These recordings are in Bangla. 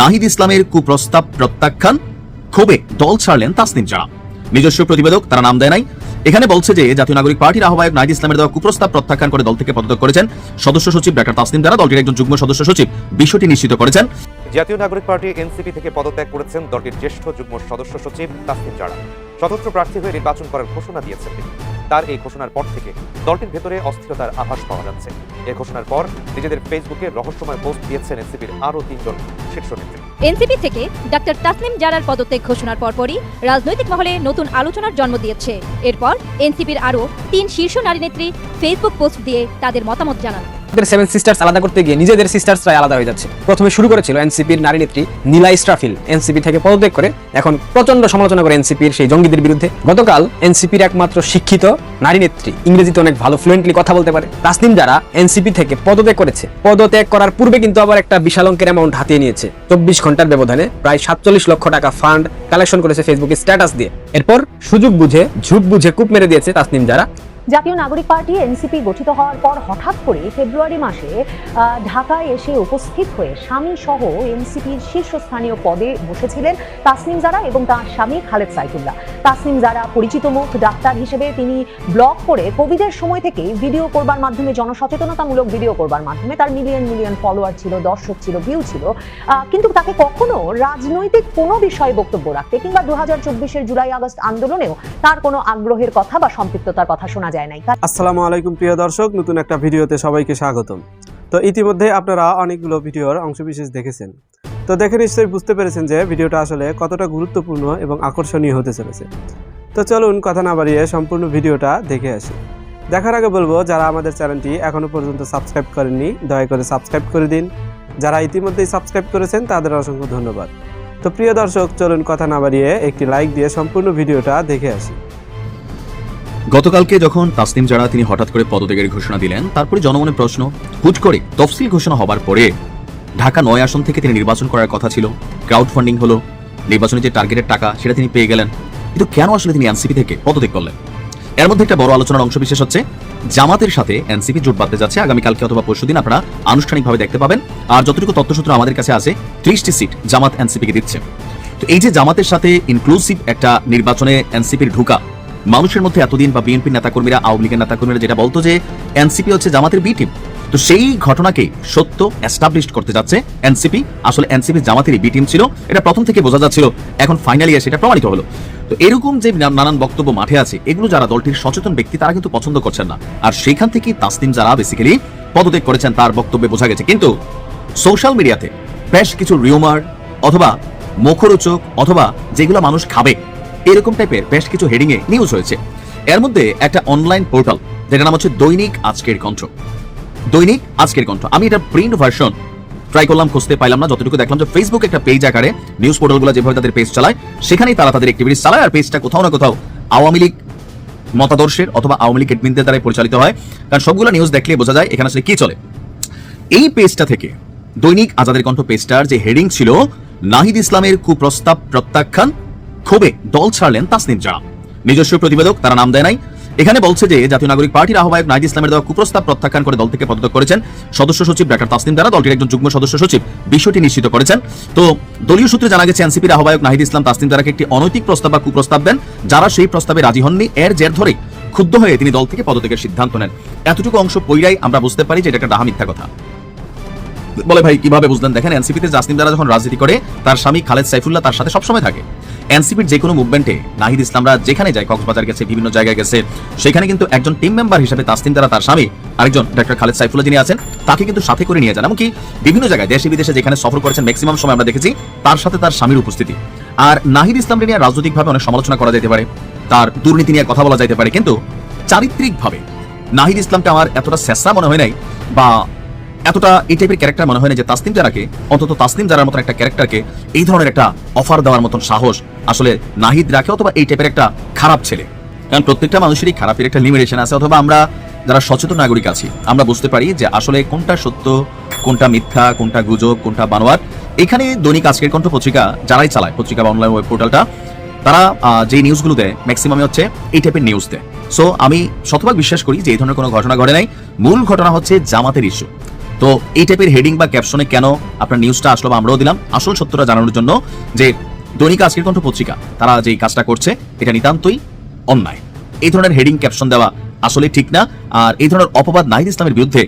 নাহিদ ইসলামের কুপ্রস্তাব প্রত্যাখ্যান? ক্ষোভে দল ছাড়লেন তাসনিম জারা নিজস্ব প্রতিবেদক, তারা নাম দেয় নাই। এখানে বলছে যে, জাতীয় নাগরিক পার্টির আহ্বায়ক নাহিদ ইসলামের দেওয়া কুপ্রস্তাব প্রত্যাখ্যান করে দল থেকে পদত্যাগ করেছেন সদস্য সচিব ডাক্তার তাসনিম দ্বারা দলটির একজন যুগ্ম সদস্য সচিব বিষয়টি নিশ্চিত করেছেন। জাতীয় নাগরিক পার্টি এনসিপি থেকে পদত্যাগ করেছেন দলটির জ্যেষ্ঠ যুগ্ম সদস্য সচিব তাসনিম জারা স্বতন্ত্র প্রার্থী হয়ে নির্বাচন করার ঘোষণা দিয়েছেন তিনি। তার এই ঘোষণার পর থেকে দলটির ভেতরে অস্থিরতার আভাস পাওয়া যাচ্ছে। এই ঘোষণার পর নিজেদের ফেসবুকে রহস্যময় পোস্ট দিয়েছেন এনসিপির আরও তিনজন শীর্ষ নেত্রী। এনসিপি থেকে ডাক্তার তাসনিম জারার পদত্যাগ ঘোষণার পরপরই রাজনৈতিক মহলে নতুন আলোচনার জন্ম দিয়েছে। এরপর এনসিপির আরও তিন শীর্ষ নারী নেত্রী ফেসবুক পোস্ট দিয়ে তাদের মতামত জানান। সেভেন সিস্টার্স আলাদা করতে গিয়ে নিজেদের সিস্টার্সরাই আলাদা হয়ে যাচ্ছে। প্রথমে শুরু করেছিল এনসিপির নারী নেত্রী নীলা ইস্ট্রাফিল এনসিপি থেকে পদত্যাগ করে এখন প্রচণ্ড সমালোচনা করে এনসিপির সেই জঙ্গিদের বিরুদ্ধে। গতকাল এনসিপির একমাত্র শিক্ষিত নারী নেত্রী, ইংরেজিতে অনেক ভালো ফ্লুয়েন্টলি কথা বলতে পারে। তাসনিম যারা এনসিপি থেকে পদত্যাগ করেছে, পদত্যাগ করার পূর্বে কিন্তু আবার একটা বিশাল অঙ্কের অ্যামাউন্ট হাতিয়ে নিয়েছে। চব্বিশ ঘণ্টার ব্যবধানে প্রায় সাতচল্লিশ লক্ষ টাকা ফান্ড কালেকশন করেছে ফেসবুকে স্ট্যাটাস দিয়ে। এরপর সুযোগ বুঝে ঝুঁক বুঝে কূপ মেরে দিয়েছে তাসনিম যারা। জাতীয় নাগরিক পার্টি এনসিপি গঠিত হওয়ার পর হঠাৎ করে ফেব্রুয়ারি মাসে ঢাকায় এসে উপস্থিত হয়ে স্বামী সহ এনসিপির শীর্ষস্থানীয় পদে বসেছিলেন তাসনিম জারা এবং তার স্বামী খালেদ সাইফুল্লাহ। তাসনিম জারা পরিচিত মুখ ডাক্তার হিসেবে তিনি ব্লগ করে কোভিডের সময় থেকেই ভিডিও করবার মাধ্যমে, জনসচেতনতামূলক ভিডিও করবার মাধ্যমে তার মিলিয়ন মিলিয়ন ফলোয়ার ছিল, দর্শক ছিল ভিউ ছিল। কিন্তু তাকে কখনো রাজনৈতিক কোনো বিষয়ে বক্তব্য রাখতে কিংবা দু হাজার চব্বিশের জুলাই আগস্ট আন্দোলনেও তার কোনো আগ্রহের কথা বা সম্পৃক্ততার কথা শোনা যায় নাই। আসসালামু আলাইকুম প্রিয় দর্শক, নতুন একটা ভিডিওতে সবাইকে স্বাগতম। তো ইতিমধ্যে আপনারা অনেকগুলো ভিডিওর অংশবিশেষ দেখেছেন। তো দেখে নিশ্চয়ই বুঝতে পেরেছেন যে ভিডিওটা আসলে কতটা গুরুত্বপূর্ণ এবং আকর্ষণীয় হতে চলেছে। তো চলুন কথা না বাড়িয়ে সম্পূর্ণ ভিডিওটা দেখে আসি। দেখার আগে বলব, যারা আমাদের চ্যানেলটি এখনও পর্যন্ত সাবস্ক্রাইব করেননি, দয়া করে সাবস্ক্রাইব করে দিন। যারা ইতিমধ্যেই সাবস্ক্রাইব করেছেন, তাদের অসংখ্য ধন্যবাদ। তো প্রিয় দর্শক, চলুন কথা না বাড়িয়ে একটি লাইক দিয়ে সম্পূর্ণ ভিডিওটা দেখে আসি। গতকালকে যখন তাসনিম জারা তিনি হঠাৎ করে পদত্যাগের ঘোষণা দিলেন, তারপরে জনমনের প্রশ্ন, হুট করে তফসিল ঘোষণা হবার পরে ঢাকা নয় আসন থেকে তিনি নির্বাচন করার কথা ছিল ক্রাউড ফান্ডিং হলো, নির্বাচনে যে টার্গেটের টাকা সেটা তিনি পেয়ে গেলেন। কিন্তু কেন আসলে তিনি এনসিপি থেকে পদত্যাগ করলেন? এর মধ্যে একটা বড় আলোচনার অংশ বিশেষ হচ্ছে, জামাতের সাথে এনসিপি জোট বাঁধতে যাচ্ছে। আগামীকালকে অথবা পরশুদিন আপনারা আনুষ্ঠানিকভাবে দেখতে পাবেন। আর যতটুকু তথ্যসূত্র আমাদের কাছে আছে, ত্রিশটি সিট জামাত এনসিপিকে দিচ্ছে। তো এই যে জামাতের সাথে ইনক্লুসিভ একটা নির্বাচনে এনসিপির ঢুকা মানুষের মধ্যে এতদিন বা বিএনপির নেতাকর্মীরা, আওয়ামী লীগের নেতাকর্মীরা যেটা বলতো যে এনসিপি হচ্ছে জামাতের বি টিম তো সেই ঘটনাকে সত্য এস্টাবলিশ করতে যাচ্ছে এনসিপি। আসলে এনসিপি জামাতেরই বি টিম ছিল। এটা প্রথম থেকে বোঝা যাচ্ছিল, এখন ফাইনালি এসে এটা প্রমাণিত হলো। তো এরকম যে নানান বক্তব্য মাঠে আছে, এগুলো যারা দলটির সচেতন ব্যক্তি, তারা কিন্তু পছন্দ করছেন না। আর সেখান থেকে তাসনিম যারা বেসিক্যালি পদত্যাগ করেছেন, তার বক্তব্যে বোঝা গেছে। কিন্তু সোশ্যাল মিডিয়াতে বেশ কিছু রিউমার অথবা মুখরোচক অথবা যেগুলো মানুষ খাবে এরকম টাইপের বেশ কিছু হেডিং এ নিউজ হয়েছে। এর মধ্যে একটা অনলাইন পোর্টাল যেটার নাম হচ্ছে দৈনিক আজকের কণ্ঠ। দৈনিক আজকের কণ্ঠ। আমি এটা প্রিন্ট ভার্সন ট্রাই করলাম, খুঁজতে পাইলাম না, যতটুকু দেখলাম যে ফেসবুক একটা পেজ আকারে নিউজ পোর্টালগুলো যেভাবে তাদের পেজ চালায়, সেখানেই তারা তাদের অ্যাক্টিভিটিস চালায় আর পেজটা কোথাও না কোথাও আওয়ামী লীগ মতাদর্শের অথবা আওয়ামী লীগ এডমিনদের দ্বারাই পরিচালিত হয়। কারণ সবগুলো নিউজ দেখলে বোঝা যায় এখানে আসলে কি চলে। এই পেজটা থেকে দৈনিক আজাদের কণ্ঠ পেজটার যে হেডিং ছিল, নাহিদ ইসলামের কুপ্রস্তাব প্রত্যাখ্যান ক্ষোভে দল ছাড়লেন তাসনিম জারা নিজস্ব প্রতিবেদক, তারা নাম দেয় নাই। এখানে বলছে যে, জাতীয় নাগরিক পার্টির আহ্বায়ক নাহিদ ইসলামের দেওয়া কুপ্রস্তাব প্রত্যাখ্যান করে দল থেকে পদত্যাগ করেছেন সদস্য সচিব ডাক্তার তাসনিম দ্বারা। দলটির একজন যুগ্ম সদস্য সচিব বিষয়টি নিশ্চিত করেছেন। তো দলীয় সূত্রে জানা গেছে, এনসিপির আহ্বায়ক নাহিদ ইসলাম তাসনিম দ্বারাকে একটি অনৈতিক প্রস্তাব বা কুপ্রস্তাব দেন। যারা সেই প্রস্তাবে রাজি হননি, এর জের ধরে ক্ষুব্ধ হয়ে তিনি দল থেকে পদত্যাগের সিদ্ধান্ত নেন। এতটুকু অংশ পইরাই আমরা বুঝতে পারি যে এটা একটা ডাহা মিথ্যা কথা। বলে, ভাই, কীভাবে বুঝলেন? দেখেন, এনসিপিতে জাসনিম দ্বারা যখন রাজনীতি করে, তার স্বামী খালেদ সাইফুল্লাহ তার সাথে সবসময় থাকে। এনসিপির যে কোনো মুভমেন্টে নাহিদ ইসলামরা যেখানে যায়, কক্সবাজার গেছে, বিভিন্ন জায়গায় গেছে, সেখানে কিন্তু একজন টিম মেম্বার হিসেবে তাসনিম দ্বারা তার স্বামী, আরেকজন ডক্টর খালেদ সাইফুল্লাহ যিনি আছেন, তাকে কিন্তু সাথে করে নিয়ে যান। এমনকি বিভিন্ন জায়গায়, দেশে বিদেশে যেখানে সফর করেছেন ম্যাক্সিমাম সময় আমরা দেখেছি, তার সাথে তার স্বামীর উপস্থিতি। আর নাহিদ ইসলামকে নিয়ে রাজনৈতিকভাবে অনেক সমালোচনা করা যেতে পারে, তার দুর্নীতি নিয়ে কথা বলা যেতে পারে, কিন্তু চারিত্রিকভাবে নাহিদ ইসলামকে আমার এতটা শেষরা মনে হয় নাই, বা এতটা এই টাইপের ক্যারেক্টার মনে হয় না যে তাসনিম জারাকে, অন্তত তাসনিম জারার মতন একটা ক্যারেক্টারকে এই ধরনের একটা অফার দেওয়ার মতন সাহস আসলে নাহিদ রাখে অথবা এই টাইপের একটা খারাপ ছেলে। কারণ প্রত্যেকটা মানুষেরই খারাপের একটা লিমিটেশন আছে অথবা আমরা যারা সচেতন নাগরিক আছি, আমরা বুঝতে পারি যে আসলে কোনটা সত্য, কোনটা মিথ্যা, কোনটা গুজব, কোনটা বানোয়ার এখানে দৈনিক আজকের কণ্ঠ পত্রিকা যারাই চালায়, পত্রিকা বা অনলাইন ওয়েব পোর্টালটা তারা যে নিউজগুলো দেয় ম্যাক্সিমামে হচ্ছে এই টাইপের নিউজ দেয়। সো আমি শতভাগ বিশ্বাস করি যে এই ধরনের কোনো ঘটনা ঘটে নাই। মূল ঘটনা হচ্ছে জামাতের ইস্যু তো এই টাইপের হেডিং বা ক্যাপশনে কেন আপনার নিউজটা আসলো বা আমরাও দিলাম? আসল সত্যটা জানানোর জন্য যে দৈনিক আজকের কণ্ঠ পত্রিকা, তারা যে কাজটা করছে, এটা নিতান্তই অন্যায়। এই ধরনের হেডিং ক্যাপশন দেওয়া আসলে ঠিক না। আর এই ধরনের অপবাদ নাহিদ ইসলামের বিরুদ্ধে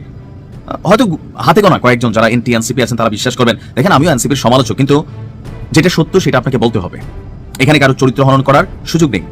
হয়তো হাতে গোনা কয়েকজন যারা এনটি এনসিপি আছেন, তারা বিশ্বাস করবেন। দেখেন, আমিও এনসিপির সমালোচক, কিন্তু যেটা সত্য, সেটা আপনাকে বলতে হবে। এখানে কারও চরিত্র হনন করার সুযোগ নেই।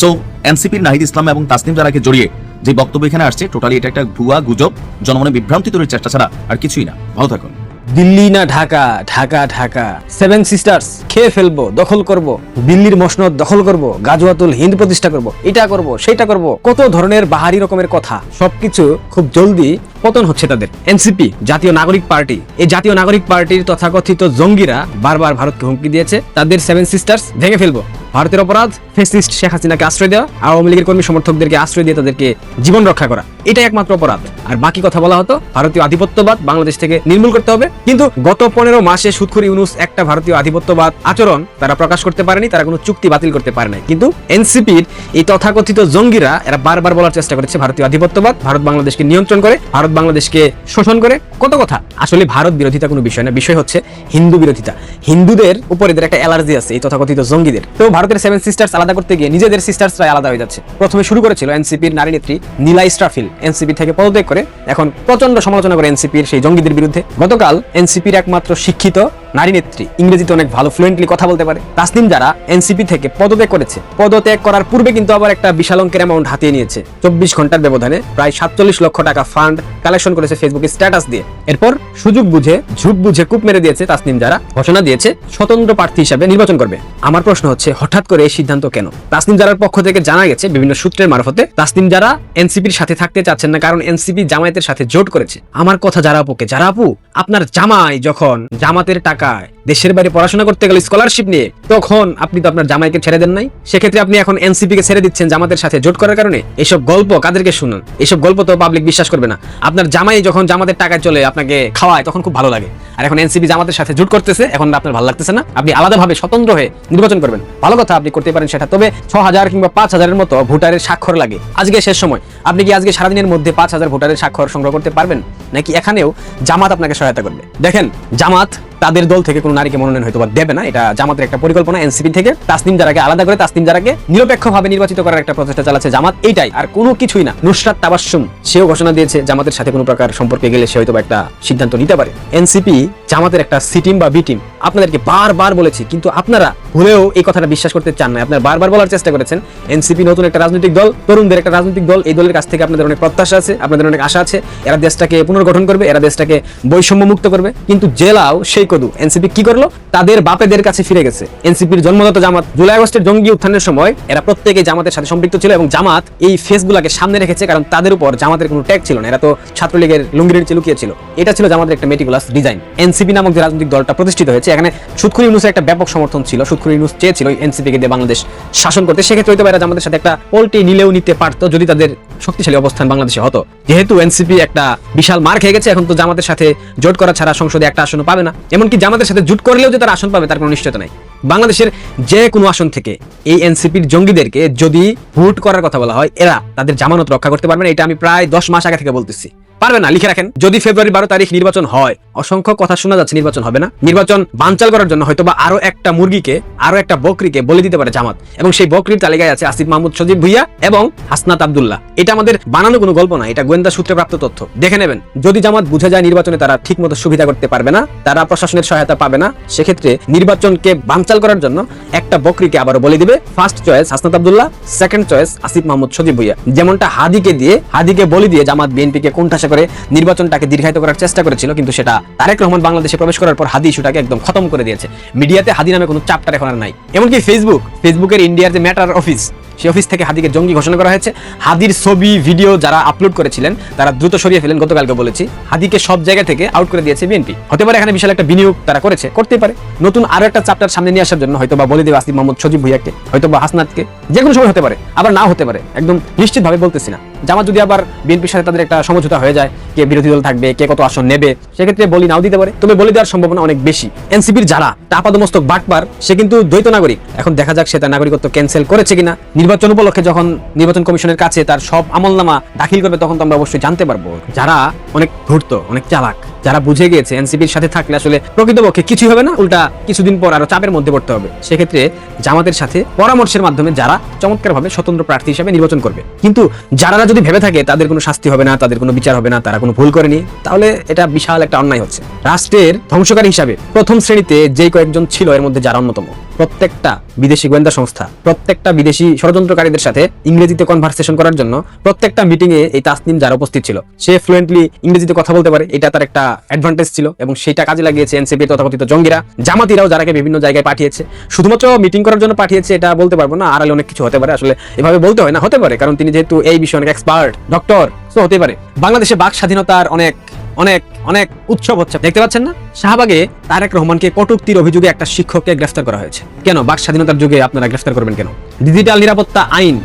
সো এনসিপির নাহিদ ইসলাম এবং তাসনিম জারাকে জড়িয়ে যে বক্তব্য এখানে আসছে টোটালি এটা একটা ভুয়া গুজব, জনমনে বিভ্রান্তি তৈরির চেষ্টা ছাড়া আর কিছুই না। ভালো থাকুন। দিল্লি না ঢাকা? ঢাকা ঢাকা। সেভেন সিস্টার্স খেয়ে ফেলব, দখল করব। দিল্লির মসনদ দখল করব গাজওয়াতুল হিন্দ প্রতিষ্ঠা করব, এটা করব, সেটা করব। কত ধরনের বাহারি রকমের কথা। সবকিছু খুব জলদি পতন হচ্ছে তাদের। এনসিপি জাতীয় নাগরিক পার্টি। এই জাতীয় নাগরিক পার্টির তথাকথিত জঙ্গিরা বারবার ভারতকে হুমকি দিয়েছে। তাদের সেভেন সিস্টার্স ভেঙে ফেলব। ভারতের অপরাধ ফেসিস্ট শেখ হাসিনাকে আশ্রয় দেওয়া, আওয়ামী লীগের কর্মী সমর্থকদেরকে আশ্রয় দিয়ে তাদেরকে জীবন রক্ষা করা। এটাই একমাত্র অপরাধ। আর বাকি কথা বলা হতো, ভারতীয় আধিপত্যবাদ বাংলাদেশ থেকে নির্মূল করতে হবে। কিন্তু গত পনেরো মাসে সুৎখুরি ইউনুস একটা ভারতীয় আধিপত্যবাদ আচরণ তারা প্রকাশ করতে পারেনি, তারা কোনো চুক্তি বাতিল করতে পারে নাই। কিন্তু এনসিপির এই তথাকথিত জঙ্গিরা এরা বারবার বলার চেষ্টা করেছে, ভারতীয় আধিপত্যবাদ, ভারত বাংলাদেশকে নিয়ন্ত্রণ করে, ভারত বাংলাদেশকে শোষণ করে। কত কথা। আসলে ভারত বিরোধিতা কোনো বিষয় না, বিষয় হচ্ছে হিন্দু বিরোধিতা। হিন্দুদের উপর এদের একটা অ্যালার্জি আছে, এই তথাকথিত জঙ্গিদের। তো ভারতের সেভেন সিস্টার্স আলাদা করতে গিয়ে নিজেদের সিস্টার্সরাই আলাদা হয়ে যাচ্ছে। প্রথমে শুরু করেছিল এনসিপির নারী নেত্রী নীলা ইস্ট্রাফিল। এনসিপি থেকে পদত্যাগ করে এখন প্রচণ্ড সমালোচনা করে এনসিপির সেই জঙ্গিদের বিরুদ্ধে। গতকাল এনসিপির একমাত্র শিক্ষিত নারী নেত্রী ইংরেজিতে অনেক ভালো ফ্লুয়েন্টলি কথা বলতে পারে। তাসনিম যারা এনসিপি থেকে পদত্যাগ করেছে, পদত্যাগ করার পূর্বে কিন্তু আবার একটা বিশাল অঙ্কের অ্যামাউন্ট হাতিয়ে নিয়েছে। চব্বিশ ঘণ্টার ব্যবধানে প্রায় সাতচল্লিশ লক্ষ টাকা ফান্ড কালেকশন করেছে ফেসবুকে স্ট্যাটাস দিয়ে। এরপর সুযোগ বুঝে, ঝুঁক বুঝে কূপ মেরে দিয়েছে তাসনিম যারা, ঘোষণা দিয়েছে স্বতন্ত্র প্রার্থী হিসাবে নির্বাচন করবে। আমার প্রশ্ন হচ্ছে, হঠাৎ করে এই সিদ্ধান্ত কেন? তাসনিম জারার পক্ষ থেকে জানা গেছে বিভিন্ন সূত্রের মারফতে, তাসনিম যারা এনসিপির সাথে থাকতে চাচ্ছেন না, কারণ এনসিপি জামায়াতের সাথে জোট করেছে। আমার কথা যারা আপুকে, যারা আপু, আপনার জামাই যখন জামাতের টাকায় দেশের বাইরে পড়াশোনা করতে গেল স্কলারশিপ নিয়ে তখন আপনি তো আপনার জামাইকে ছেড়ে দেন নাই। সেক্ষেত্রে আপনি এখন এনসিপি কে ছেড়ে দিচ্ছেন জামাতের সাথে জোট করার কারণে? এসব গল্প কাদেরকে শুনুন? এসব গল্প তো পাবলিক বিশ্বাস করবে না। আপনার জামাই যখন জামাতের টাকায় চলে আপনাকে খাওয়ায়, তখন খুব ভালো লাগে। আর এখন এনসিপি জামাতের সাথে জোট করতেছে, এখন আপনার ভালো লাগতেছে না। আপনি আলাদাভাবে স্বতন্ত্র হয়ে নির্বাচন করবেন। ভালো কথা আপনি করতে পারেন সেটা, তবে ছ হাজার কিংবা পাঁচ হাজারের মতো ভোটারের স্বাক্ষর লাগে। আজকে শেষ সময়। আপনি কি আজকে সারাদিনের মধ্যে পাঁচ হাজার ভোটারের স্বাক্ষর সংগ্রহ করতে পারবেন? নাকি এখানেও জামাত আপনাকে সহায়তা করবে? দেখেন, জামাত তাদের দল থেকে কোনো নারীকে মনোনয়ন হয়তো বা দেবে না, এটা জামাতের একটা পরিকল্পনা, এনসিপি থেকে। তাসনিম জারাকে আলাদা করে তাসনিম জারাকে নিরপেক্ষভাবে নির্বাচিত করার একটা প্রচেষ্টা চালাচ্ছে জামাত, এইটাই। আর কোনো কিছুই না। নুসরাত তাবাসসুম, সেও ঘোষণা দিয়েছে জামাতের সাথে কোনো প্রকার সম্পর্কে গেলে সে হয়তো একটা সিদ্ধান্ত নিতে পারে। এনসিপি জামাতের একটা সি টিম বা বি টিম, আপনাদেরকে বারবার বলেছি, কিন্তু আপনারা ভুলেও এই কথাটা বিশ্বাস করতে চান না। আপনারা বারবার বলার চেষ্টা করেছেন, এনসিপি নতুন একটা রাজনৈতিক দল, তরুণদের একটা রাজনৈতিক দল, এই দলের কাছ থেকে আপনাদের অনেক প্রত্যাশা আছে, আপনাদের অনেক আশা আছে। এরা দেশটাকে পুনর্গঠন করবে, এরা দেশটাকে বৈষম্য মুক্ত করবে। কিন্তু জেলাও সেই কদু। এনসিপি কি করল? তাদের বাপেদের কাছে ফিরে গেছে। এনসিপির জন্মগত জামাত। জুলাই আগস্টের জঙ্গি উত্থানের সময় এরা প্রত্যেকে জামাতের সাথে সম্পৃক্ত ছিল এবং জামাত এই ফেসগুলাকে সামনে রেখেছে কারণ তাদের উপর জামাতের কোনো ট্যাগ ছিল না। এরা তো ছাত্রলীগের লুঙ্গির নিচে লুকিয়েছিল এটা ছিল জামাতের একটা মেটিকুলাস ডিজাইন এনসিপি নামক যে রাজনৈতিক দলটা প্রতিষ্ঠিত হয়েছে, এখানে সুৎখুরি ইউনুসের একটা ব্যাপক সমর্থন ছিল। সুৎখুরি ইউনুস চেয়েছিল এনসিপি কে দিয়ে বাংলাদেশ শাসন করতে। সেক্ষেত্রে হয়তো এরা জামাতের সাথে একটা পোল্টি নিলেও নিতে পারতো, যদি তাদের শক্তিশালী অবস্থান বাংলাদেশে হতো। যেহেতু এনসিপি একটা বিশাল মার খেয়ে গেছে, এখন তো জামাতের সাথে জোট করা ছাড়া সংসদে একটা আসনও পাবে না। এমনকি জামাতের সাথে জোট করলেও যে তারা আসন পাবে, তার কোনো নিশ্চয়তা নাই। বাংলাদেশের যে কোনো আসন থেকে এই এনসিপির জঙ্গিদেরকে যদি ভোট করার কথা বলা হয়, এরা তাদের জামানত রক্ষা করতে পারবে না, এটা আমি প্রায় দশ মাস আগে থেকে বলতেছি। পারবে না, লিখে রাখেন। যদি ফেব্রুয়ারি বারো তারিখ নির্বাচন হয় অসংখ্য কথা শোনা যাচ্ছে, নির্বাচন হবে না। নির্বাচন বানচাল করার জন্য হয়তো বা আরও একটা মুরগিকে, আরও একটা বকরিকে বলে দিতে পারে জামাত। এবং সেই বকরির তালিকায় আছে আসিফ মাহমুদ, সজীব ভুইয়া এবং হাসনাত আবদুল্লাহ। এটা আমাদের বানানো কোনো গল্প না, এটা গোয়েন্দা সূত্রে প্রাপ্ত তথ্য। দেখে নেবেন, যদি জামাত বুঝে যায় নির্বাচনে তারা ঠিক মতো সুবিধা করতে পারবে না, তারা প্রশাসনের সহায়তা পাবে না, সেক্ষেত্রে নির্বাচনকে বানচাল করার জন্য একটা বকরিকে আবারও বলে দিবে। First choice Hasnat Abdullah second choice Asif Mahmud, Sajib Bhuiyan. যেমনটা হাদিকে দিয়ে, হাদিকে বলে দিয়ে জামাত বিএনপিকে কোণঠাসা করে নির্বাচনটাকে দীর্ঘায়িত করার চেষ্টা করেছিল, কিন্তু সেটা তারেক রহমান বাংলাদেশে প্রবেশ করার পর হাদি ইস্যুটাকে একদম খতম করে দিয়েছে। মিডিয়াতে হাদি নামে কোনো চাপটার এখন আর নাই। এমনকি ফেসবুক ফেসবুকের ইন্ডিয়ার যে ম্যাটার অফিস সেই অফিস থেকে হাদিকে জঙ্গি ঘোষণা করা হয়েছে। হাদির ছবি ভিডিও যারা আপলোড করেছিলেন, তারা দ্রুত সরিয়ে ফেলেন, গতকালকে বলেছি। হাদিকে সব জায়গা থেকে আউট করে দিয়েছে বিএনপি হতে পারে এখানে বিশাল একটা বিনিয়োগ তারা করেছে, করতেই পারে। নতুন আরও একটা চাপটার সামনে নিয়ে আসার জন্য হয়তো বা বলে দেবে আসিফ মোহাম্মদ সজীব ভুইয়াকে হয়তো বা হাসনাতকে যে কোনো সময় হতে পারে, আবার না হতে পারে। একদম নিশ্চিতভাবে বলতেছি না। জামাত যদি আবার বিএনপির সাথে তাদের একটা সমঝোতা হয়ে যায়, কে বিরোধী দল থাকবে, কে কত আসন নেবে, সেক্ষেত্রে বলি নাও দিতে পারে। তবে বলে দেওয়ার সম্ভাবনা অনেক বেশি। এনসিপির যারা আপাদমস্তক বাটবার সে কিন্তু দ্বৈত নাগরিক। এখন দেখা যাক সে তার নাগরিকত্ব ক্যান্সেল করেছে কিনা। নির্বাচন উপলক্ষে যখন নির্বাচন কমিশনের কাছে তার সব আমলনামা দাখিল করবে, তখন তো আমরা অবশ্যই জানতে পারব। যারা অনেক ধূর্ত, অনেক চালাক। যারা বুঝে গিয়েছে এনসিপির সাথে থাকলে আসলে প্রকৃতপক্ষে কিছুই হবে না, উল্টা কিছুদিন পর আরও চাপের মধ্যে পড়তে হবে। সেক্ষেত্রে জামাতের সাথে পরামর্শের মাধ্যমে যারা চমৎকারভাবে স্বতন্ত্র প্রার্থী হিসেবে নির্বাচন করবে। কিন্তু যারা যদি ভেবে থাকে তাদের কোনো শাস্তি হবে না, তাদের কোনো বিচার হবে না, তারা কোনো ভুল করেনি, তাহলে এটা বিশাল একটা অন্যায় হচ্ছে। রাষ্ট্রের ধ্বংসকারী হিসাবে প্রথম শ্রেণীতে যেই কয়েকজন ছিল এর মধ্যে যারা অন্যতম। প্রত্যেকটা বিদেশি গোয়েন্দা সংস্থা, প্রত্যেকটা বিদেশি ষড়যন্ত্রকারীদের সাথে ইংরেজিতে কনভারসেশন করার জন্য প্রত্যেকটা মিটিং এ এই তাসনিম যারা উপস্থিত ছিল। সে ফ্লুয়েন্টলি ইংরেজিতে কথা বলতে পারে, এটা তার একটা অ্যাডভান্টেজ ছিল এবং সেটা কাজে লাগিয়েছে এনসিপি তথাকথিত জঙ্গিরা, জামাতিরাও যারাকে বিভিন্ন জায়গায় পাঠিয়েছে। শুধুমাত্র মিটিং করার জন্য পাঠিয়েছে, এটা বলতে পারব না, আড়ালে অনেক কিছু হতে পারে, আসলে এভাবে বলতে হয় না, হতে পারে, কারণ তিনি যেহেতু এই বিষয়ে অনেক এক্সপার্ট ডক্টর তো হতে পারে। বাংলাদেশে বাক স্বাধীনতার অনেক অনেক অনেক উৎসব হচ্ছে। দেখতে পাচ্ছেন না? শাহবাগে তারেক রহমানকে কটুক্তির অভিযোগে একটা শিক্ষককে গ্রেফতার করা হয়েছে। কেন? বাক স্বাধীনতার যুগে আপনারা গ্রেফতার করবেন কেন? ডিজিটাল নিরাপত্তা আইন,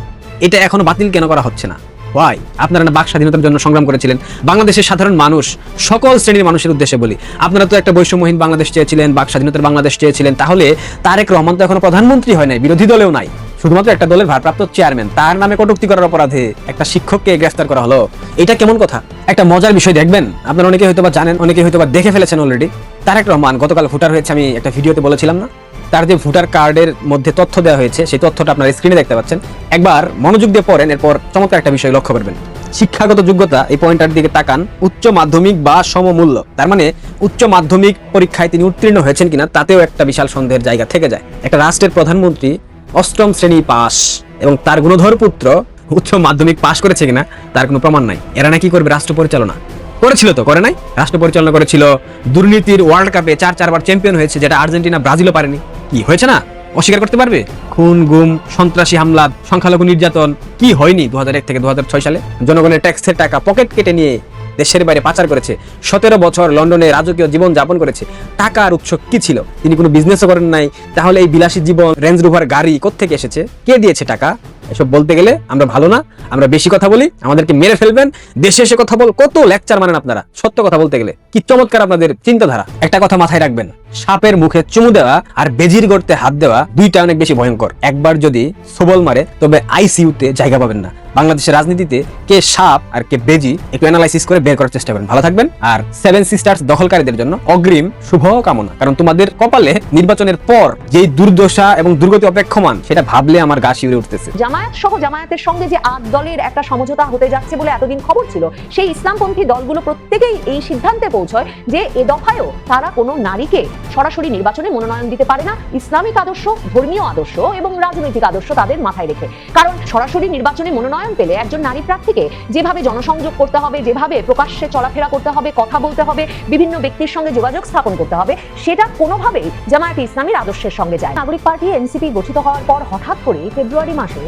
এটা এখনও বাতিল কেন করা হচ্ছে না? ওয়াই আপনারা বাক স্বাধীনতার জন্য সংগ্রাম করেছিলেন? বাংলাদেশের সাধারণ মানুষ, সকল শ্রেণির মানুষের উদ্দেশ্যে বলি। আপনারা তো একটা বৈষম্যহীন বাংলাদেশ চেয়েছিলেন, বাক স্বাধীনতার বাংলাদেশ চেয়েছিলেন, তাহলে তারেক রহমান তো এখনও প্রধানমন্ত্রী হয় নাই, বিরোধী দলেও নাই। শুধুমাত্র একটা দলের ভারপ্রাপ্ত চেয়ারম্যান, তার নামে কটুক্তি করার অপরাধে একটা শিক্ষককে গ্রেফতার করা হলো। এটা কেমন কথা? একটা মজার বিষয় দেখবেন? আপনারা অনেকে হয়তো জানেন অনেকে হয়তো বা দেখে ফেলেছেন অলরেডি তারেক রহমান, গতকাল ভোটার হয়েছে, আমি একটা ভিডিওতে বলেছিলাম না? তার যে ভোটার কার্ডের মধ্যে তথ্য দেওয়া হয়েছে, সেই তথ্যটা আপনার স্ক্রিনে দেখতে পাচ্ছেন। একবার মনোযোগ দিয়ে পড়েন, এরপর চমৎকার একটা বিষয় লক্ষ্য করবেন। শিক্ষাগত যোগ্যতা এই পয়েন্টার দিকে তাকান, উচ্চ মাধ্যমিক বা সমমূল্য। তার মানে উচ্চ মাধ্যমিক পরীক্ষায় তিনি উত্তীর্ণ হয়েছেন কিনা, তাতেও একটা বিশাল সন্দেহের জায়গা থেকে যায়। একটা রাষ্ট্রের প্রধানমন্ত্রী অষ্টম শ্রেণি পাস। এবং তার গুণধর পুত্র উচ্চ মাধ্যমিক পাশ করেছে কিনা, তার কোনো প্রমাণ নাই। এরা নাকি করবে রাষ্ট্র পরিচালনা। করেছিল তো, করে নাই? রাষ্ট্র পরিচালনা করেছিল দুর্নীতির ওয়ার্ল্ড কাপে চার, চারবার চ্যাম্পিয়ন হয়েছে, যেটা আর্জেন্টিনা, ব্রাজিলও পারেনি। কি হয়েছে না? অস্বীকার করতে পারবে? খুন, গুম, সন্ত্রাসী হামলা, সংখ্যালঘু নির্যাতন, কি হয়নি দু হাজার এক থেকে দু হাজার ছয় সালে? জনগণের ট্যাক্সের টাকা পকেট কেটে নিয়ে দেশের বাইরে পাচার করেছে। সতেরো বছর লন্ডনে রাজকীয় জীবন যাপন করেছে। টাকার উৎস কি ছিল? তিনি কোনো বিজনেসও করেন নাই। তাহলে এই বিলাসী জীবন রেঞ্জ রোভার গাড়ি কোথেকে এসেছে? কে দিয়েছে টাকা? এসব বলতে গেলে আমরা ভালো না। আমরা বেশি কথা বলি, আমাদেরকে মেরে ফেলবেন। দেশে এসে কথা বল। কত লেকচার মানেন আপনারা? সত্য কথা বলতে গেলে। কি চমৎকার আপনাদের চিন্তাধারা। একটা কথা মাথায় রাখবেন। সাপের মুখে চুমু দেওয়া আর বেজির গর্তে হাত দেওয়া দুইটা অনেক বেশি ভয়ঙ্কর। একবার যদি সবল মারে, তবে আইসিইউতে জায়গা পাবেন না। বাংলাদেশের রাজনীতিতে কে সাপ আর কে বেজি একটু অ্যানালাইসিস করে বের করার চেষ্টা করেন ভালো থাকবেন আর সেভেন সিস্টার্স দখলকারীদের জন্য অগ্রিম শুভ কামনা কারণ তোমাদের কপালে নির্বাচনের পর যেই দুর্দশা এবং দুর্গতি অপেক্ষমান, সেটা ভাবলে আমার গা শিউরে উঠতেছে। জামায়াত সহ জামায়াতের সঙ্গে যে আট দলের একটা সমঝোতা হতে যাচ্ছে বলে এতদিন খবর ছিল, সেই ইসলামপন্থী দলগুলো প্রত্যেকেই এই সিদ্ধান্তে পৌঁছয় যে এ দফায়ও তারা কোনো নারীকে সরাসরি নির্বাচনে মনোনয়ন দিতে পারে না। ইসলামিক আদর্শ, ধর্মীয় আদর্শ এবং রাজনৈতিক আদর্শ তাদের মাথায় রেখে। কারণ সরাসরি নির্বাচনে মনোনয়ন পেলে একজন নারী প্রার্থীকে যেভাবে জনসংযোগ করতে হবে, যেভাবে প্রকাশ্যে চলাফেরা করতে হবে, কথা বলতে হবে, বিভিন্ন ব্যক্তির সঙ্গে যোগাযোগ স্থাপন করতে হবে, সেটা কোনোভাবেই জামায়াতে ইসলামীর আদর্শের সঙ্গে যায় নাগরিক পার্টি, এনসিপি গঠিত হওয়ার পর হঠাৎ করে ফেব্রুয়ারি মাসে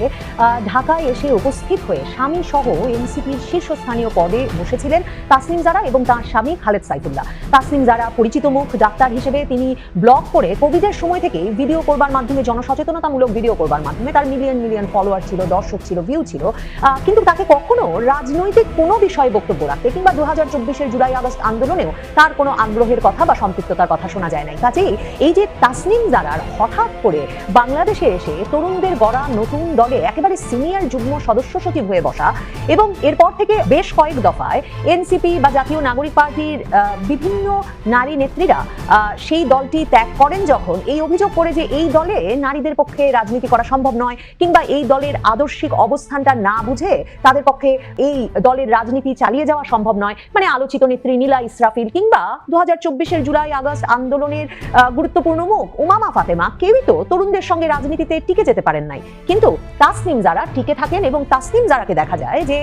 ঢাকায় এসে উপস্থিত হয়ে স্বামী সহ এনসিপির শীর্ষস্থানীয় পদে বসেছিলেন তাসনিম জারা এবং তার স্বামী খালেদ সাইফুল্লাহ। তাসনিম জারা পরিচিত মুখ, ডাক্তার হিসেবে তিনি ব্লগ করে কোভিডের সময় থেকে ভিডিও করবার মাধ্যমে জনসচেতনতামূলক ভিডিও করবার মাধ্যমে তার মিলিয়ন মিলিয়ন ফলোয়ার ছিল, দর্শক ছিল ভিউ ছিল। কিন্তু তাকে কখনো রাজনৈতিক কোনো বিষয়ে বক্তব্য রাখতে কিংবা দু হাজার চব্বিশের জুলাই আগস্ট আন্দোলনেও তার কোনো আগ্রহের কথা বা সম্পৃক্ততার কথা শোনা যায় নাই। কাজেই এই যে তাসনিম জারার হঠাৎ করে বাংলাদেশে এসে তরুণদের গড়া নতুন দলে একেবারে সিনিয়র যুগ্ম সদস্য সচিব হয়ে বসা এবং এরপর থেকে বেশ কয়েক দফায় এনসিপি বা জাতীয় নাগরিক পার্টির বিভিন্ন নারী নেত্রীরা সেই দলটি ত্যাগ করেন যখন এই অভিযোগ করে যে এই দলে নারীদের পক্ষে রাজনীতি করা সম্ভব নয় কিংবা এই দলের আদর্শিক অবস্থানটা না বুঝে তাদের পক্ষে এই দলের রাজনীতি চালিয়ে যাওয়া সম্ভব নয়। মানে আলোচিত নেত্রী নীলা ইসরাফিল কিংবা দু হাজার জুলাই আগস্ট আন্দোলনের গুরুত্বপূর্ণ মুখ উমামা ফাতেমা, কেউই তো তরুণদের সঙ্গে রাজনীতিতে টিকে যেতে পারেন নাই। কিন্তু তাসনিম যারা টিকে থাকেন এবং তাসনিম যারাকে দেখা যায় যে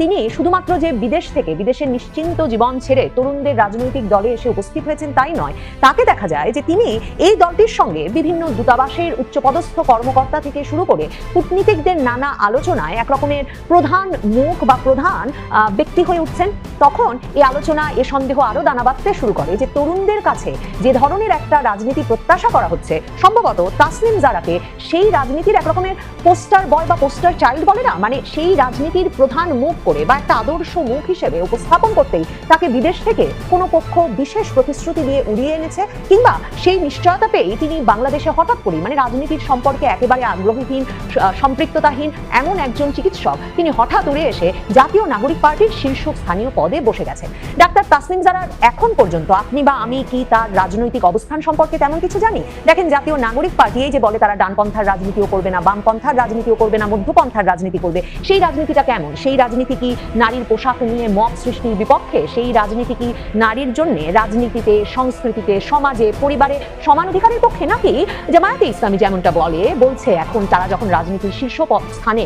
তিনি শুধুমাত্র যে বিদেশ থেকে, বিদেশের নিশ্চিন্ত জীবন ছেড়ে তরুণদের রাজনৈতিক দলে এসে উপস্থিত হয়েছেন তাই নয়। তাকে দেখা যায় যে তিনি এই দলটির সঙ্গে বিভিন্ন দূতাবাসের উচ্চপদস্থ কর্মকর্তা থেকে শুরু করে কূটনীতিকদের নানা আলোচনায় এক রকমের প্রধান মুখ বা প্রধান ব্যক্তি হয়ে উঠছেন। তখন এই আলোচনা, এ সন্দেহ আরও দানা বাঁধতে শুরু করে যে তরুণদের কাছে যে ধরনের একটা রাজনীতি প্রত্যাশা করা হচ্ছে, সম্ভবত তাসনিম জারাকে সেই রাজনীতির এক রকমের পোস্টার বয় বা পোস্টার চাইল্ড বলে না মানে সেই রাজনীতির প্রধান মুখ করে বা একটা আদর্শ মুখ হিসেবে উপস্থাপন করতেই তাকে বিদেশ থেকে কোনো পক্ষ বিশেষ প্রতিশ্রুতি দিয়ে উড়িয়ে এনেছে। কিংবা সেই নিশ্চয়তা পেয়েই তিনি বাংলাদেশে হঠাৎ করেই মানে রাজনীতির সম্পর্কে একেবারে আগ্রহীহীন সম্পৃক্ততাহীন এমন একজন চিকিৎসক, তিনি হঠাৎ উড়ে এসে জাতীয় নাগরিক পার্টির শীর্ষ স্থানীয় পদে বসে গেছেন। ডাক্তার তাসনিম জারার এখন পর্যন্ত আপনি বা আমি কি তার রাজনৈতিক অবস্থান সম্পর্কে তেমন কিছু জানি? দেখেন, জাতীয় নাগরিক পার্টি, এই যে বলে তারা ডানপন্থার রাজনীতিও করবে না, বামপন্থার রাজনীতিও করবে না, মধ্যপন্থার রাজনীতি করবে, সেই রাজনীতিটা কেমন? সেই রাজনীতি কি নারীর পোশাক নিয়ে মত সৃষ্টির বিপক্ষে? সেই রাজনীতি কি নারীর জন্য রাজনীতিতে, সংস্কৃতিতে সমাজে, পরিবারে সমান অধিকারের পক্ষে নাকি জামায়াতে ইসলামী যেমনটা বলে, বলছে এখন তারা যখন রাজনীতির শীর্ষ স্থানে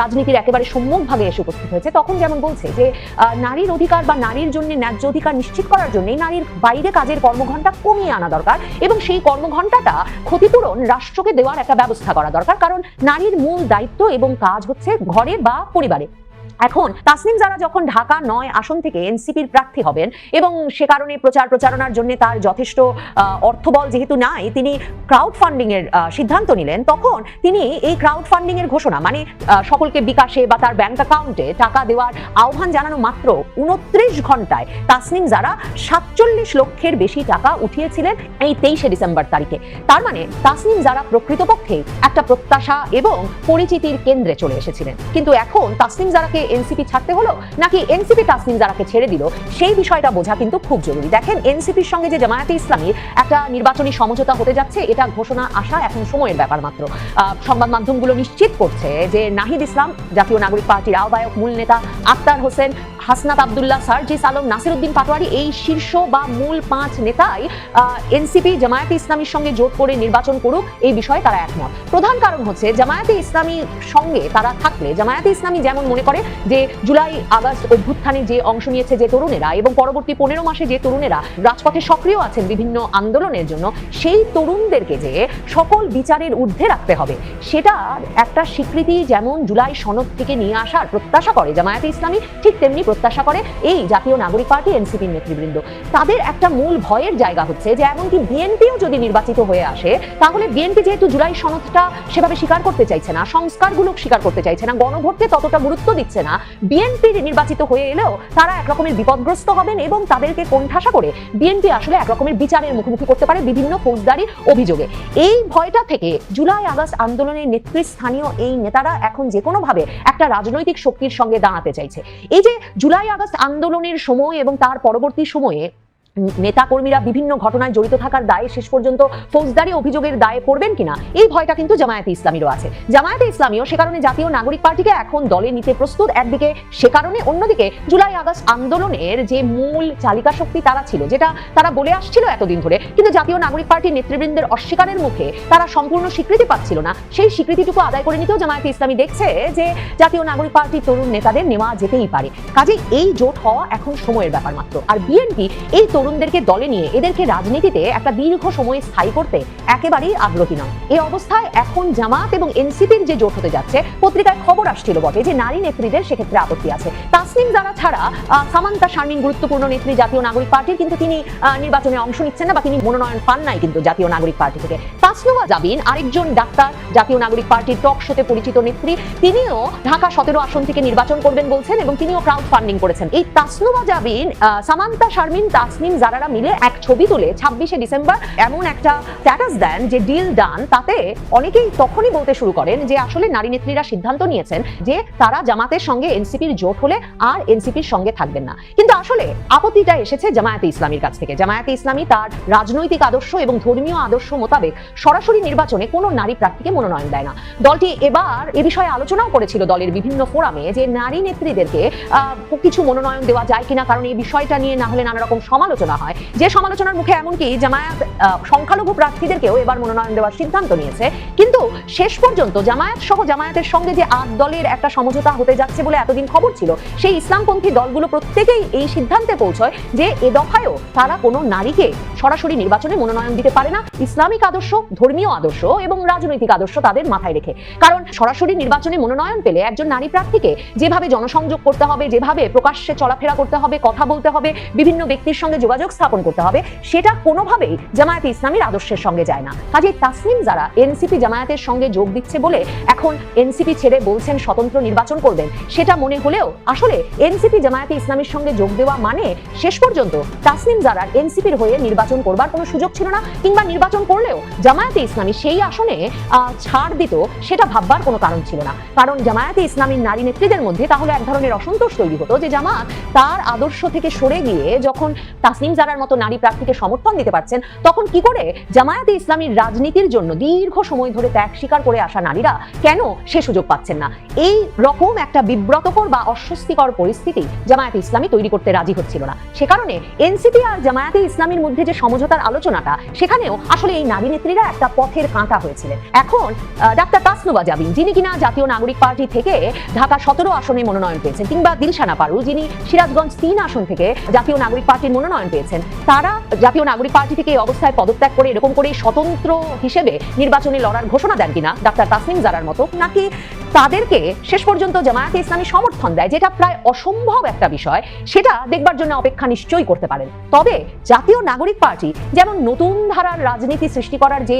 রাজনীতির একেবারে সম্মুখ ভাগে এসে উপস্থিত হয়েছে, তখন যেমন বলছে যে নারীর অধিকার বা নারীর জন্য ন্যায্য অধিকার নিশ্চিত করার জন্য নারীর বাইরে কাজের কর্মঘণ্টা কমিয়ে আনা দরকার এবং সেই কর্মঘণ্টাটা ক্ষতিপূরণ রাষ্ট্রকে দেওয়ার একটা ব্যবস্থা করা দরকার, কারণ নারীর মূল দায়িত্ব এবং কাজ হচ্ছে ঘরে বা পরিবারে। এখন তাসনিম যারা যখন ঢাকা নয় আসন থেকে এনসিপির প্রার্থী হবেন এবং সে কারণে প্রচার প্রচারণার জন্য তার যথেষ্ট অর্থবল যেহেতু নাই, তিনি ক্রাউড ফান্ডিং এর সিদ্ধান্ত নিলেন, তখন তিনি এই ক্রাউড ফান্ডিং এর ঘোষণা মানে সকলকে বিকাশে বা তার ব্যাংক অ্যাকাউন্টে টাকা দেওয়ার আহ্বান জানানো মাত্র উনত্রিশ ঘন্টায় তাসনিম যারা সাতচল্লিশ লক্ষের বেশি টাকা উঠিয়েছিলেন এই তেইশে ডিসেম্বর তারিখে। তার মানে তাসনিম যারা প্রকৃতপক্ষে একটা প্রত্যাশা এবং পরিচিতির কেন্দ্রে চলে এসেছিলেন। কিন্তু এখন তাসনিম জারাকে এনসিপি ছাড়তে হলো নাকি এনসিপি তাসনিম জারাকে ছেড়ে দিল? সেই বিষয়টা বোঝা কিন্তু খুব জরুরি। দেখেন, এনসিপির সঙ্গে যে জামায়াতে ইসলামীর একটা নির্বাচনী সমঝোতা হতে যাচ্ছে, এটা ঘোষণা আসা এখন সময়ের ব্যাপার মাত্র। সংবাদ মাধ্যমগুলো নিশ্চিত করছে যে নাহিদ ইসলাম, জাতীয় নাগরিক পার্টির আহ্বায়ক মূল নেতা আক্তার হোসেন হাসনাত আবদুল্লাহ, সার্জিস আলম, নাসিরুদ্দিন পাটোয়ারি এই শীর্ষ বা মূল পাঁচ নেতাই এনসিপি, জামায়াতে ইসলামীর সঙ্গে জোট করে নির্বাচন করুক, এই বিষয়ে তারা একমত। প্রধান কারণ হচ্ছে, জামায়াতে ইসলামীর সঙ্গে তারা থাকলে, জামায়াতে ইসলামী যেমন মনে করে যে জুলাই আগস্ট অভ্যুত্থানে যে অংশ নিয়েছে যে তরুণেরা এবং পরবর্তী পনেরো মাসে যে তরুণেরা রাজপথে সক্রিয় আছেন বিভিন্ন আন্দোলনের জন্য, সেই তরুণদেরকে যে সকল বিচারের ঊর্ধ্বে রাখতে হবে, সেটা একটা স্বীকৃতি যেমন জুলাই সনদ থেকে নিয়ে আসার প্রত্যাশা করে জামায়াতে ইসলামী, ঠিক তেমনি প্রত্যাশা করে এই জাতীয় নাগরিক পার্টি এনসিপির নেতৃবৃন্দ। তাদের একটা মূল ভয়ের জায়গা হচ্ছে যে, এমনকি বিএনপিও যদি নির্বাচিত হয়ে আসে, তাহলে বিএনপি যেহেতু জুলাই সনদটা সেভাবে স্বীকার করতে চাইছে না, সংস্কারগুলো স্বীকার করতে চাইছে না, গণভোটকে ততটা গুরুত্ব দিচ্ছে না, বিএনপির নির্বাচিত হয়ে এলেও তারা একরকমের বিপদগ্রস্ত হবেন এবং তাদেরকে কোণঠাসা করে বিএনপি আসলে একরকমের বিচারের মুখোমুখি করতে পারে বিভিন্ন ফৌজদারি অভিযোগে। এই ভয়টা থেকে জুলাই আগস্ট আন্দোলনের নেতৃস্থানীয় এই নেতারা এখন যে কোনোভাবে একটা রাজনৈতিক শক্তির সঙ্গে দাঁড়াতে চাইছে। এই যে জুলাই আগস্ট আন্দোলনের সময় এবং তার পরবর্তী সময়ে নেতাকর্মীরা বিভিন্ন ঘটনায় জড়িত থাকার দায়ে শেষ পর্যন্ত ফৌজদারি অভিযোগের দায়ে পড়বেন কিনা? এই ভয়টা কিন্তু জামায়াতে ইসলামীরও আছে। জামায়াতে ইসলামীও সে কারণে জাতীয় নাগরিক পার্টিকে এখন দলে নিতে প্রস্তুত। একদিকে সে কারণে, অন্যদিকে জুলাই আগস্ট আন্দোলনের যে মূল চালিকা শক্তি তারা ছিল, যেটা তারা বলে আসছিল এতদিন ধরে, কিন্তু জাতীয় নাগরিক পার্টির নেতৃবৃন্দের অস্বীকারের মুখে তারা সম্পূর্ণ স্বীকৃতি পাচ্ছিল না। সেই স্বীকৃতিটুকু আদায় করে নিতেও জামায়াতে ইসলামী দেখছে যে জাতীয় নাগরিক পার্টির তরুণ নেতাদের নেওয়া যেতেই পারে। কাজে এই জোট হওয়া এখন সময়ের ব্যাপার মাত্র। আর বিএনপি এই তরুণদেরকে দলে নিয়ে এদেরকে রাজনীতিতে একটা দীর্ঘ সময় স্থায়ী করতে একেবারেই আগ্রহী নয় এই অবস্থায় এখন জামাত এবং এনসিপির যে জোট হতে যাচ্ছে, পত্রিকায় খবর আসছিল বটে যে নারী নেত্রীদের সেক্ষেত্রে আপত্তি আছে। তাসনিম যারা ছাড়া সামান্তা শারমিন গুরুত্বপূর্ণ নেত্রী জাতীয় নাগরিক পার্টির, কিন্তু তিনি নির্বাচনে অংশ নিচ্ছেন না বা তিনি মনোনয়ন পান নাই কিন্তু জাতীয় নাগরিক পার্টি থেকে। তাসনুয়া জাবিন, আরেকজন ডাক্তার, জাতীয় নাগরিক পার্টির টক শোতে পরিচিত নেত্রী, তিনিও ঢাকা সতেরো আসন থেকে নির্বাচন করবেন বলছেন এবং তিনিও ক্রাউড ফান্ডিং করেছেন। এই তাসনুয়া জাবিন সামান্তা শারমিন, তাসনিম যারারা মিলে এক ছবি তুলে ছাব্বিশে ডিসেম্বর, এমন একটা স্ট্যাটাস দেন যে ডিল ডান তাতে অনেকেই তখনই বলতে শুরু করেন যে আসলে নারী নেত্রীরা সিদ্ধান্ত নিয়েছেন যে তারা জামাতের সঙ্গে এনসিপির জোট হলে আর এনসিপির সঙ্গে থাকবেন না। কিন্তু আসলে আপত্তিটা এসেছে জামায়াতে ইসলামীর কাছ থেকে। জামায়াতে ইসলামী তার রাজনৈতিক আদর্শ এবং ধর্মীয় আদর্শ মোতাবেক সরাসরি নির্বাচনে কোনো নারী প্রার্থীকে মনোনয়ন দেয় না। দলটি এবার এ বিষয়ে আলোচনাও করেছিল দলের বিভিন্ন ফোরামে যে নারী নেত্রীদেরকে কিছু মনোনয়ন দেওয়া যায় কিনা, কারণ এই বিষয়টা নিয়ে না হলে নানা রকম সমালোচনা হয়। যে সমালোচনার মুখে এমনকি জামায়াত সংখ্যালঘু প্রার্থীদেরকেও এবার মনোনয়ন দেওয়ার সিদ্ধান্ত নিয়েছে। কিন্তু শেষ পর্যন্ত জামায়াত সহ জামায়াতের সঙ্গে যে আট দলের একটা সমঝোতা হতে যাচ্ছে বলে এতদিন খবর ছিল, সেই ইসলামপন্থী দলগুলো প্রত্যেকেই এই সিদ্ধান্তে পৌঁছয় যে এ দফায়ও তারা কোনো নারীকে সরাসরি নির্বাচনে মনোনয়ন দিতে পারে না। ইসলামিক আদর্শ, ধর্মীয় আদর্শ এবং রাজনৈতিক আদর্শ তাদের মাথায় রেখে। কারণ সরাসরি নির্বাচনে মনোনয়ন পেলে একজন নারী প্রার্থীকে যেভাবে জনসংযোগ করতে হবে, যেভাবে প্রকাশ্যে চলাফেরা করতে হবে, কথা বলতে হবে, বিভিন্ন ব্যক্তির সঙ্গে যোগাযোগ স্থাপন করতে হবে, সেটা কোনোভাবেই জামায়াতে ইসলামীর আদর্শের সঙ্গে যায় না। কাজে তাসনিম যারা এনসিপি জামায়াতের সঙ্গে যোগ দিচ্ছে বলে এখন এনসিপি ছেড়ে বলছেন স্বতন্ত্র নির্বাচন করবেন, সেটা মনে হলেও আসলে এনসিপি জামায়াতে ইসলামীর সঙ্গে যোগ দেওয়া মানে শেষ পর্যন্ত তাসনিম জারার এনসিপির হয়ে নির্বাচন করবার কোনো সুযোগ ছিল না, কিংবা নির্বাচন করলেও জামায়াতে ইসলামী সেই আসনে ছাড় দিত, সেটা ভাববার কোনো কারণ ছিল না। কারণ জামায়াতে ইসলামীর নারী নেত্রীদের মধ্যে তাহলে এক ধরনের অসন্তোষ তৈরি হতো যে জামাত তার আদর্শ থেকে সরে গিয়ে যখন তাসনিম জারার মতো নারী প্রার্থীকে সমর্থন দিতে পারছেন, তখন কি করে জামায়াতে ইসলামীর রাজনীতির জন্য দীর্ঘ সময় ধরে ত্যাগ স্বীকার করে আসা নারীরা কেন সে সুযোগ পাচ্ছেন না? এই রকম একটা বিব্রতকর বা অস্বস্তিকর পরিস্থিতি জামায়াতে ইসলামী তৈরি করতে রাজি হচ্ছিল না। সে কারণে এনসিপি আর জামায়াতে ইসলামীর মধ্যে যে সমঝোতার আলোচনাটা, সেখানেও আসলে এই নারী নেত্রীরা একটা পথের কাঁটা হয়েছিলেন। এখন ডাক্তার তাসনুবা জাবিন, যিনি কিনা জাতীয় নাগরিক পার্টি থেকে ঢাকা সতেরো আসনে মনোনয়ন পেয়েছেন, কিংবা দিলশানা পারু যিনি সিরাজগঞ্জ তিন আসন থেকে জাতীয় নাগরিক পার্টির মনোনয়ন পেয়েছেন। তারা জাতীয় নাগরিক পার্টি থেকে এই অবস্থায় পদত্যাগ করে এরকম করে স্বতন্ত্র হিসেবে নির্বাচনে লড়ার ঘোষণা দেন কিনা, ডাক্তার তাসনিম জারার মতো, নাকি তাদেরকে শেষ পর্যন্ত জামায়াতে ইসলামী সমর্থন দেয়, যেটা প্রায় অসম্ভব একটা বিষয়, সেটা দেখবার জন্য অপেক্ষা নিশ্চয়ই করতে পারেন। তবে জাতীয় নাগরিক পার্টি যেমন নতুন ধারার রাজনীতি সৃষ্টি করার যে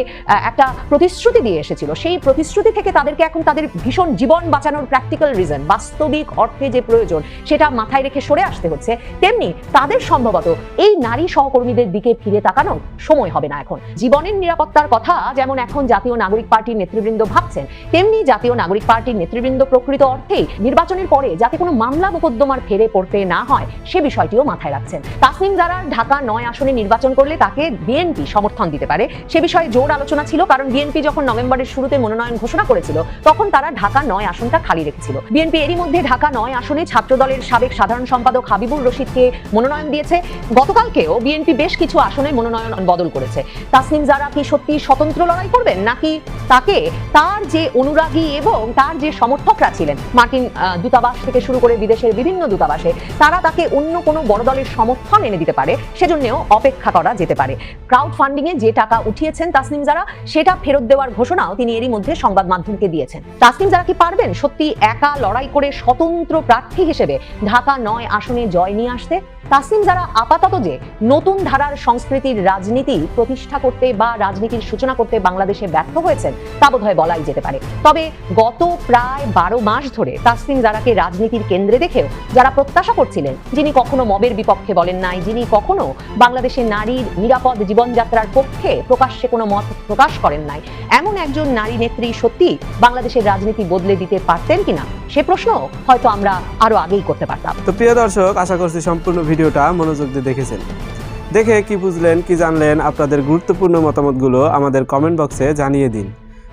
একটা প্রতিশ্রুতি দিয়ে এসেছিল, সেই প্রতিশ্রুতি থেকে তাদেরকে এখন তাদের ভীষণ জীবন বাঁচানোর প্র্যাকটিক্যাল রিজন বাস্তবিক অর্থে যে প্রয়োজন, সেটা মাথায় রেখে সরে আসতে হচ্ছে, তেমনি তাদের সম্ভবত এই নারী সহকর্মীদের দিকে ফিরে তাকানোর সময় হবে না এখন। জীবনের নিরাপত্তার কথা যেমন এখন জাতীয় নাগরিক পার্টির নেতৃবৃন্দ ভাবছেন, তেমনি জাতীয় নাগরিক পার্টির নেতৃবৃন্দ প্রকৃত অর্থেই নির্বাচনের পরে যাতে কোনো মামলা মোকদ্দমার ফেরে পড়তে না হয়, সে বিষয়টিও মাথায় রাখছেন। তাসনিম যারা ঢাকা নয় আসনে নির্বাচন করলে তাকে বিএনপি সমর্থন দিতে পারে। সে বিষয়ে জোর আলোচনা ছিল কারণ বিএনপি যখন নভেম্বরের শুরুতে মনোনয়ন ঘোষণা করেছিল, তখন তারা ঢাকা নয় আসনটা খালি রেখেছিল। বিএনপি এরই মধ্যে ঢাকা নয় আসনে ছাত্রদলের সাবেক সাধারণ সম্পাদক হাবিবুর রশিদকে মনোনয়ন দিয়েছে। গতকালকেও বিএনপি বেশ কিছু আসনে মনোনয়ন বদল করেছে। তাসনিম যারা কি সত্যি স্বতন্ত্র লড়াই করবেন নাকি তাকে তার যে অনুরাগী এবং তার যে সমর্থকরা ছিলেন, মার্কিন দূতাবাস থেকে শুরু করে বিদেশের বিভিন্ন দূতাবাসে, তারা তাকে অন্য কোনো বড় দলের সমর্থন এনে দিতে পারে, সেজন্যও অপেক্ষা করা যেতে পারে। ক্রাউড ফান্ডিং এ যে টাকা উঠিয়েছেন তাসনিম যারা সেটা ফেরত দেওয়ার ঘোষণাও তিনি এরই মধ্যে সংবাদ মাধ্যমকে দিয়েছেন। তাসনিম যারা কি পারবেন সত্যি একা লড়াই করে স্বতন্ত্র প্রার্থী হিসেবে ঢাকা নয় আসনে জয় নিয়ে আসতে? তাসনিম যারা আপাতত যে নতুন ধারার সংস্কৃতির রাজনীতি প্রতিষ্ঠা করতে বা রাজনীতির সূচনা করতে বাংলাদেশে ব্যর্থ হয়েছেন, তা বোধহয় বলাই যেতে পারে। তবে গত প্রায় বারো মাস ধরে তাসনিম জারাকে রাজনীতির কেন্দ্রে দেখেও যারা প্রত্যাশা করছিলেন, যিনি কখনো মবের বিপক্ষে বলেন নাই, যিনি কখনো বাংলাদেশের নারীর নিরাপদ জীবনযাত্রার পক্ষে প্রকাশ্যে কোনো মত প্রকাশ করেন নাই। এমন একজন নারী নেত্রী সত্যি বাংলাদেশের রাজনীতি বদলে দিতে পারতেন কিনা, সে প্রশ্ন হয়তো আমরা আরও আগেই করতে পারতাম। তো প্রিয় দর্শক, আশা করছি সম্পূর্ণ ভিডিওটা মনোযোগ দিয়ে দেখেছেন। দেখে কি বুঝলেন, কি জানলেন, আপনাদের গুরুত্বপূর্ণ মতামতগুলো আমাদের কমেন্ট বক্সে জানিয়ে দিন।